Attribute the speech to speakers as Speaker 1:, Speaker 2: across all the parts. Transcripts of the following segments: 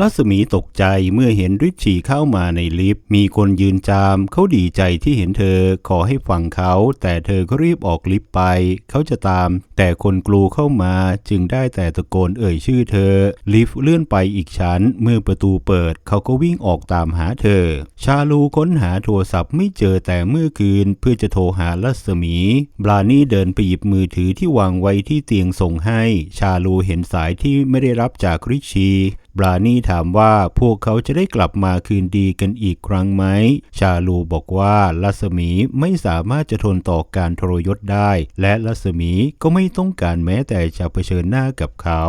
Speaker 1: รัศมีตกใจเมื่อเห็นริชชีเข้ามาในลิฟต์ มีคนยืนจาม เขาดีใจที่เห็นเธอ ขอให้ฟังเขา แต่เธอก็รีบออกลิฟต์ไป เขาจะตาม แต่คนกลูเข้ามาจึงได้แต่ตะโกนเอ่ยชื่อเธอ ลิฟต์เลื่อนไปอีกชั้น เมื่อประตูเปิด เขาก็วิ่งออกตามหาเธอ ชาลูค้นหาโทรศัพท์ไม่เจอแต่เมื่อคืน เพื่อจะโทรหารัศมีบรานี่เดินไปหยิบมือถือที่วางไว้ที่เตียงส่งให้ ชาลูเห็นสายที่ไม่ได้รับจากริชชี บรานี่ถามว่าพวกเขาจะได้กลับมาคืนดีกันอีกครั้งไหม ชาลูบอกว่ารัศมีไม่สามารถจะทนต่อการทรยศได้ และรัศมีก็ไม่ต้องการแม้แต่จะเผชิญหน้ากับเขา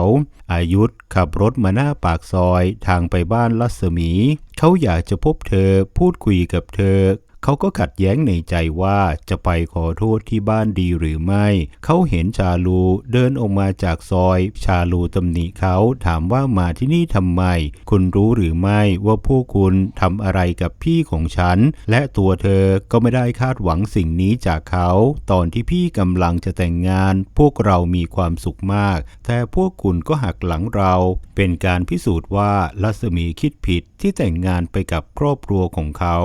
Speaker 1: อายุธขับรถมาหน้าปากซอยทางไปบ้านรัศมี เขาอยากจะพบเธอพูดคุยกับเธอ เขาก็ขัดแย้งในใจว่าจะไปขอโทษที่บ้านดีหรือไม่ เขาเห็นชาลูเดินออกมาจากซอย ชาลูตำหนิเขาถามว่ามาที่นี่ทำไม คุณรู้หรือไม่ว่าพวกคุณทำอะไรกับพี่ของฉัน และตัวเธอก็ไม่ได้คาดหวังสิ่งนี้จากเขา ตอนที่พี่กำลังจะแต่งงาน พวกเรามีความสุขมาก แต่พวกคุณก็หักหลังเรา เป็นการพิสูจน์ว่ารัศมีคิดผิดที่แต่งงานไปกับครอบครัวของเขา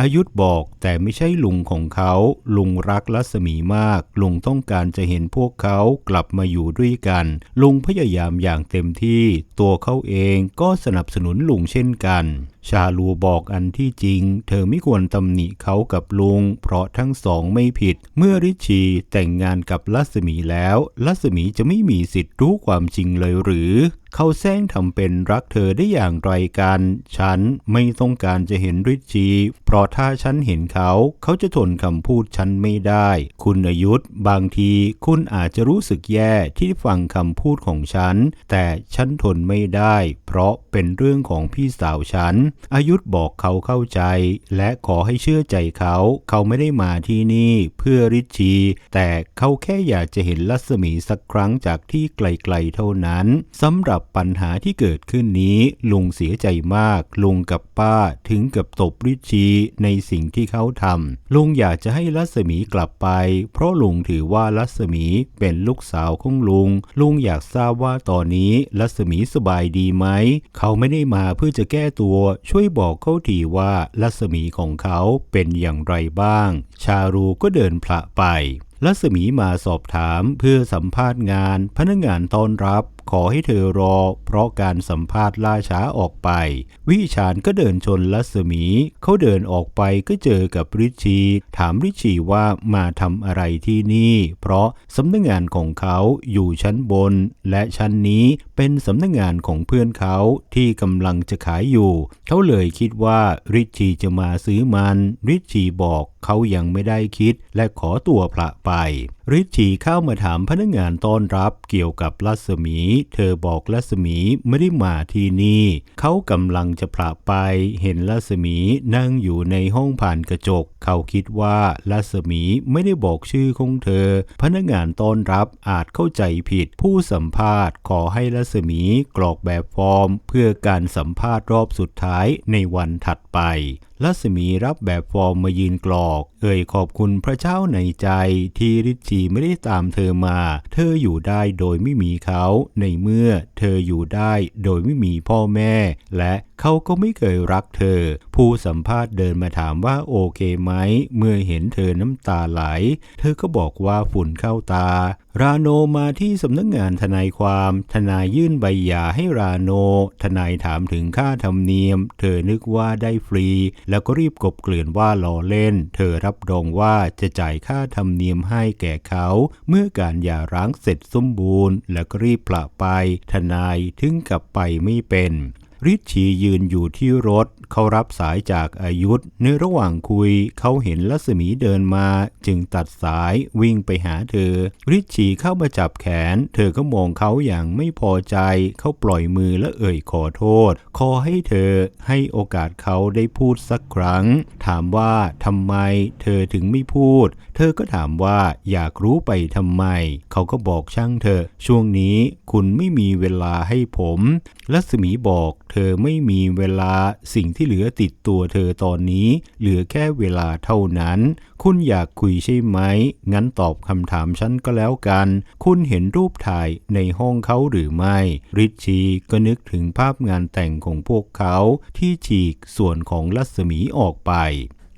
Speaker 1: อายุธบอกแต่ไม่ใช่ลุงของเขา ลุงรักลัศมีมาก ลุงต้องการจะเห็นพวกเขากลับมาอยู่ด้วยกัน ลุงพยายามอย่างเต็มที่ ตัวเขาเองก็สนับสนุนลุงเช่นกันชาลูบอกอันที่จริง เธอไม่ควรตำหนิเขากับลุง เพราะทั้งสองไม่ผิด เมื่อริชีแต่งงานกับรัศมีแล้วรัศมีจะไม่มีสิทธิ์รู้ความจริงเลยหรือ เขาแซงทำเป็นรักเธอได้อย่างไรกัน ฉันไม่ต้องการจะเห็นริชชี เพราะถ้าฉันเห็นเขา เขาจะทนคำพูดฉันไม่ได้ คุณอายุธบางทีคุณอาจจะรู้สึกแย่ที่ฟังคำพูดของฉัน แต่ฉันทนไม่ได้ เพราะเป็นเรื่องของพี่สาวฉันอายุธบอกเขาเข้าใจ และขอให้เชื่อใจเขา เขาไม่ได้มาที่นี่เพื่อริชี แต่เขาแค่อยากจะเห็นรัศมีสักครั้งจากที่ไกลๆเท่านั้นสำหรับปัญหาที่เกิดขึ้นนี้ลุงเสียใจมาก ลุงกับป้าถึงกับตบริชีในสิ่งที่เขาทำลุงอยากจะให้รัศมีกลับไป เพราะลุงถือว่ารัศมีเป็นลูกสาวของลุง ลุงอยากทราบว่าตอนนี้รัศมีสบายดีไหม เขาไม่ได้มาเพื่อจะแก้ตัวช่วยบอกเขาทีว่าลัศมีของเขาเป็นอย่างไรบ้าง ชารูก็เดินพละไปลัศมีมาสอบถามเพื่อสัมภาษณ์งานพนักงานต้อนรับ ขอให้เธอรอ เพราะการสัมภาษณ์ล่าช้าออกไป วิชาญก็เดินชนรัศมี เขาเดินออกไปก็เจอกับริชีถามริชีว่ามาทำอะไรที่นี่ เพราะสำนักงานของเขาอยู่ชั้นบน และชั้นนี้เป็นสำนักงานของเพื่อนเขาที่กำลังจะขายอยู่ เขาเลยคิดว่าริชีจะมาซื้อมัน ริชชีบอกเขายังไม่ได้คิดและขอตัวพระไป ริชีเข้ามาถามพนักงานต้อนรับเกี่ยวกับรัศมี เธอบอกรัศมีไม่ได้มาที่นี่ เขากำลังจะพระไป เห็นรัศมีนั่งอยู่ในห้องผ่านกระจก เขาคิดว่ารัศมีไม่ได้บอกชื่อของเธอ พนักงานต้อนรับอาจเข้าใจผิด ผู้สัมภาษณ์ขอให้รัศมีกรอกแบบฟอร์ม เพื่อการสัมภาษณ์รอบสุดท้ายในวันถัดไป ลัศมีรับแบบฟอร์มมายืนกรอก เอ่ยขอบคุณพระเจ้าในใจที่ริชีไม่ได้ตามเธอมา เธออยู่ได้โดยไม่มีเขา ในเมื่อเธออยู่ได้โดยไม่มีพ่อแม่ และ เขาก็ไม่เคยรักเธอ ผู้สัมภาษณ์เดินมาถามว่าโอเคไหม เมื่อเห็นเธอน้ำตาไหล เธอก็บอกว่าฝุ่นเข้าตา ราโนมาที่สำนักงงานทนายความ ทนายยื่นใบหย่าให้ราโน ทนายถามถึงค่าธรรมเนียม เธอนึกว่าได้ฟรี แล้วก็รีบกบเกลื่อนว่าล้อเล่น เธอรับรองว่าจะจ่ายค่าธรรมเนียมให้แก่เขา เมื่อการหย่าร้างเสร็จสมบูรณ์ แล้วก็รีบปละไป ทนายถึงกับไปไม่เป็น ริชียืนอยู่ที่รถ เขารับสายจากอายุธในระหว่างคุย เขาเห็นรัศมีเดินมา จึงตัดสายวิ่งไปหาเธอ ริชีเข้ามาจับแขน เธอก็มองเขาอย่างไม่พอใจ เขาปล่อยมือและเอ่ยขอโทษ ขอให้เธอให้โอกาสเขาได้พูดสักครั้ง ถามว่าทำไม เธอถึงไม่พูด เธอก็ถามว่าอยากรู้ไปทำไม เขาก็บอกช่างเธอ ช่วงนี้คุณไม่มีเวลาให้ผมรัศมีบอกเธอไม่มีเวลาสิ่งที่เหลือติดตัวเธอตอนนี้ เหลือแค่เวลาเท่านั้น คุณอยากคุยใช่ไหม งั้นตอบคำถามฉันก็แล้วกัน คุณเห็นรูปถ่ายในห้องเขาหรือไม่ ริชชีก็นึกถึงภาพงานแต่งของพวกเขาที่ฉีกส่วนของรัศมีออกไป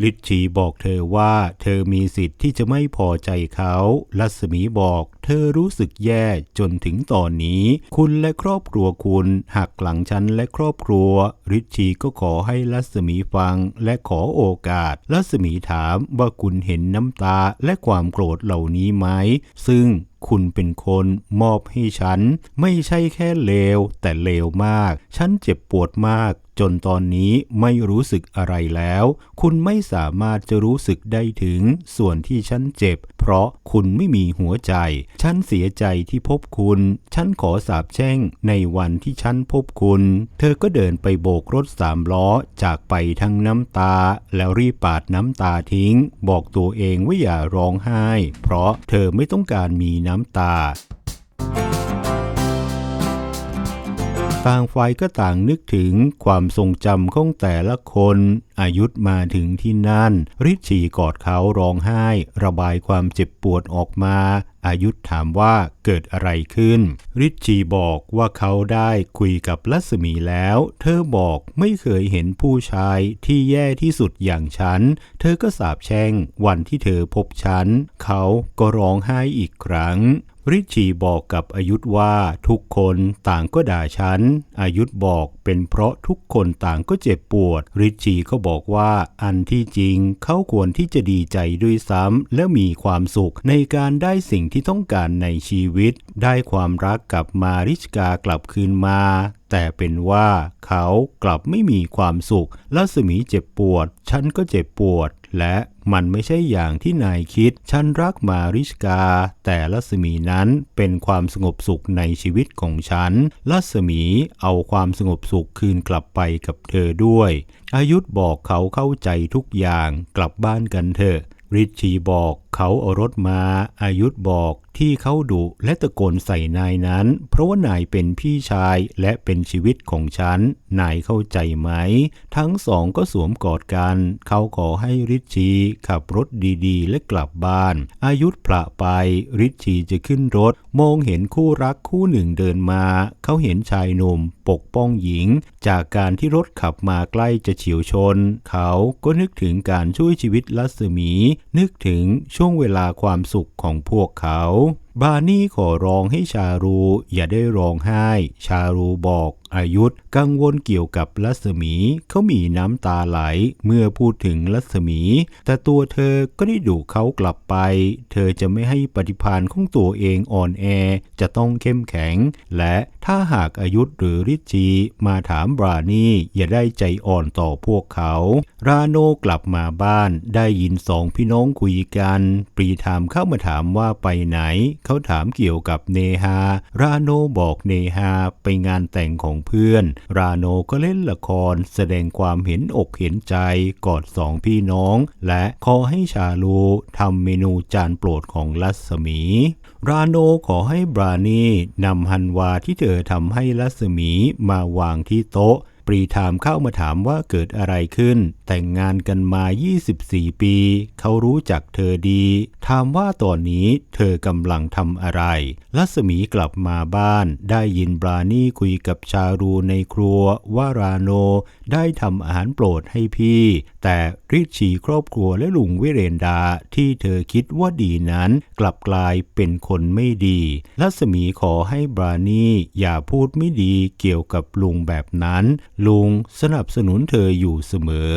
Speaker 1: ลิชชีบอกเธอว่าเธอมีสิทธิ์ที่จะไม่พอใจเขารัศมีบอก เธอรู้สึกแย่จนถึงตอนนี้ คุณและครอบครัวคุณหักหลังฉันและครอบครัวริชชีก็ขอให้รัศมีฟังและขอโอกาสรัศมีถามว่าคุณเห็นน้ำตาและความโกรธเหล่านี้ไหม ซึ่งคุณเป็นคนมอบให้ฉัน ไม่ใช่แค่เลวแต่เลวมาก ฉันเจ็บปวดมาก จนตอนนี้ไม่รู้สึกอะไรแล้ว คุณไม่สามารถจะรู้สึกได้ถึงส่วนที่ฉันเจ็บ เพราะคุณไม่มีหัวใจ ฉันเสียใจที่พบคุณ ฉันขอสาบแช่งในวันที่ฉันพบคุณ เธอก็เดินไปโบกรถสามล้อจากไปทั้งน้ำตา แล้วรีบปาดน้ำตาทิ้ง บอกตัวเองว่าอย่าร้องไห้ เพราะเธอไม่ต้องการมีน้ำตา ต่างฝ่ายก็ต่างนึกถึงความทรงจำของแต่ละคน อายุธมาถึงที่นั่นริชีกอดเขาร้องไห้ ระบายความเจ็บปวดออกมาอายุธถามว่าเกิดอะไรขึ้น ริชชีบอกว่าเขาได้คุยกับรัศมีแล้ว เธอบอกไม่เคยเห็นผู้ชายที่แย่ที่สุดอย่างฉัน เธอก็สาบแช่งวันที่เธอพบฉัน เขาก็ร้องไห้อีกครั้งริชีบอกกับอายุธว่าทุกคนต่างก็ด่าฉัน อายุธบอกเป็นเพราะทุกคนต่างก็เจ็บปวด ริชชีก็บอกว่าอันที่จริงเขาควรที่จะดีใจด้วยซ้ำและมีความสุขในการได้สิ่งที่ต้องการในชีวิต ได้ความรักกับมาริชกากลับคืนมาแต่เป็นว่าเขากลับไม่มีความสุขลัสมีเจ็บปวด ฉันก็เจ็บปวด และมันไม่ใช่อย่างที่นายคิด ฉันรักมาริชกา แต่ลัศมีนั้นเป็นความสงบสุขในชีวิตของฉัน ลัศมีเอาความสงบสุขคืนกลับไปกับเธอด้วย อายุธบอกเขาเข้าใจทุกอย่างกลับบ้านกันเถอะ ริชีบอกเขาเอารถมาอายุธบอกที่เขาดุและตะโกนใส่นายนั้น เพราะว่านายเป็นพี่ชายและเป็นชีวิตของฉัน นายเข้าใจไหม ทั้งสองก็สวมกอดกัน เขาขอให้ริชีขับรถดีๆ และกลับบ้าน อายุธพระไปริชีจะขึ้นรถ มองเห็นคู่รักคู่หนึ่งเดินมา เขาเห็นชายหนุ่มปกป้องหญิง จากการที่รถขับมาใกล้จะเฉียวชน เขาก็นึกถึงการช่วยชีวิตรัศมีนึกถึงช่วงเวลาความสุขของพวกเขาบานี่ขอร้องให้ชารู อย่าได้ร้องไห้ ชารูบอกอายุธกังวลเกี่ยวกับรัศมีเขามีน้ำตาไหลเมื่อพูดถึงรัศมี แต่ตัวเธอก็ได้ดุเขากลับไป เธอจะไม่ให้ปฏิพานของตัวเองอ่อนแอ จะต้องเข้มแข็ง และถ้าหากอายุธหรือริชจีมาถามบรานี่อย่าได้ใจอ่อนต่อพวกเขา ราโนกลับมาบ้านได้ยินสองพี่น้องคุยกัน ปรีถามเข้ามาถามว่าไปไหนเขาถามเกี่ยวกับเนฮา ราโนบอกเนฮาไปงานแต่งของเพื่อน ราโนก็เล่นละครแสดงความเห็นอกเห็นใจกอดสองพี่น้อง และขอให้ชาลูทำเมนูจานโปรดของรัศมี ราโนขอให้บรานีนำฮันวาที่เธอทำให้รัศมีมาวางที่โต๊ะ ปรีถามเข้ามาถามว่าเกิดอะไรขึ้น แต่งงานกันมา 24 ปี เขารู้จักเธอดี ถามว่าตอนนี้เธอกำลังทำอะไรรัศมีกลับมาบ้าน ได้ยินบรานี่คุยกับชารูในครัวว่าราโนได้ทำอาหารโปรดให้พี่ แต่ริชีครอบครัวและลุงวิเรนดาที่เธอคิดว่าดีนั้น กลับกลายเป็นคนไม่ดีรัศมีขอให้บรานี่อย่าพูดไม่ดีเกี่ยวกับลุงแบบนั้น ลุงสนับสนุนเธออยู่เสมอ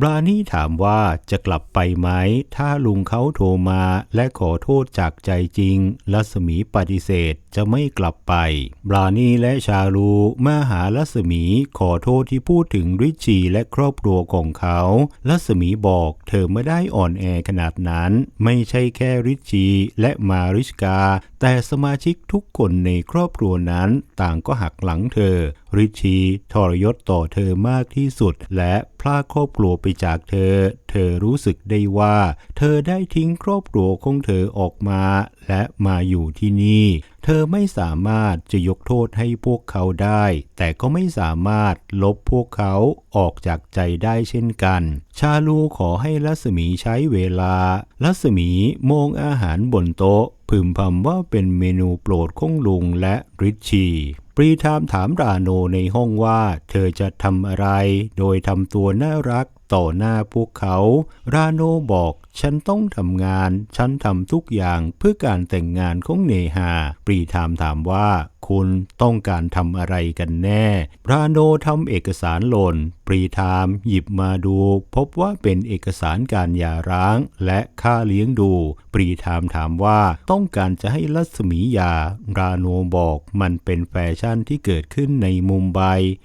Speaker 1: บรานี่ถามว่าจะกลับไปไหม ถ้าลุงเขาโทรมาและขอโทษจากใจจริงรัศมีปฏิเสธจะไม่กลับไป บรานี่และชาลูมาหารัศมีขอโทษที่พูดถึงริชีและครอบครัวของเขารัศมีบอกเธอไม่ได้อ่อนแอขนาดนั้น ไม่ใช่แค่ริชีและมาริชกา แต่สมาชิกทุกคนในครอบครัวนั้นต่างก็หักหลังเธอ ริชชีทรยศต่อเธอมากที่สุดและพลาดครอบครัวไปจากเธอ เธอรู้สึกได้ว่า เธอได้ทิ้งครอบครัวของเธอออกมา และมาอยู่ที่นี่ เธอไม่สามารถจะยกโทษให้พวกเขาได้ แต่ก็ไม่สามารถลบพวกเขาออกจากใจได้เช่นกัน ชาลูขอให้รัศมีใช้เวลารัศมีมองอาหารบนโต๊ะ พึมพำว่าเป็นเมนูโปรดของลุงและริชชีปรีทามถามราโนในห้องว่าเธอจะทำอะไร โดยทำตัวน่ารัก ต่อหน้าพวกเขา ราโนบอก ฉันต้องทำงาน ฉันทำทุกอย่างเพื่อการแต่งงานของเนหา ปรีทามถามว่า คุณต้องการทำอะไรกันแน่ ราโนทำเอกสารหล่น ปรีทามหยิบมาดู พบว่าเป็นเอกสารการหย่าร้าง และค่าเลี้ยงดู ปรีทามถามว่าต้องการจะให้รัศมีหยา ราโนบอกมันเป็นแฟชั่นที่เกิดขึ้นในมุมไบ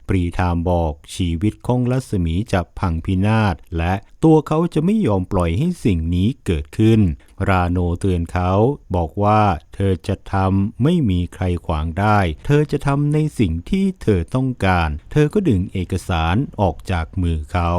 Speaker 1: ปรีทามบอกชีวิตของรัศมีจะพังพินาศและตัวเขาจะไม่ยอมปล่อยให้สิ่งนี้เกิดขึ้น ราโนเตือนเขา บอกว่าเธอจะทำไม่มีใครขวางได้ เธอจะทำในสิ่งที่เธอต้องการ เธอก็ดึงเอกสารออกจากมือเขา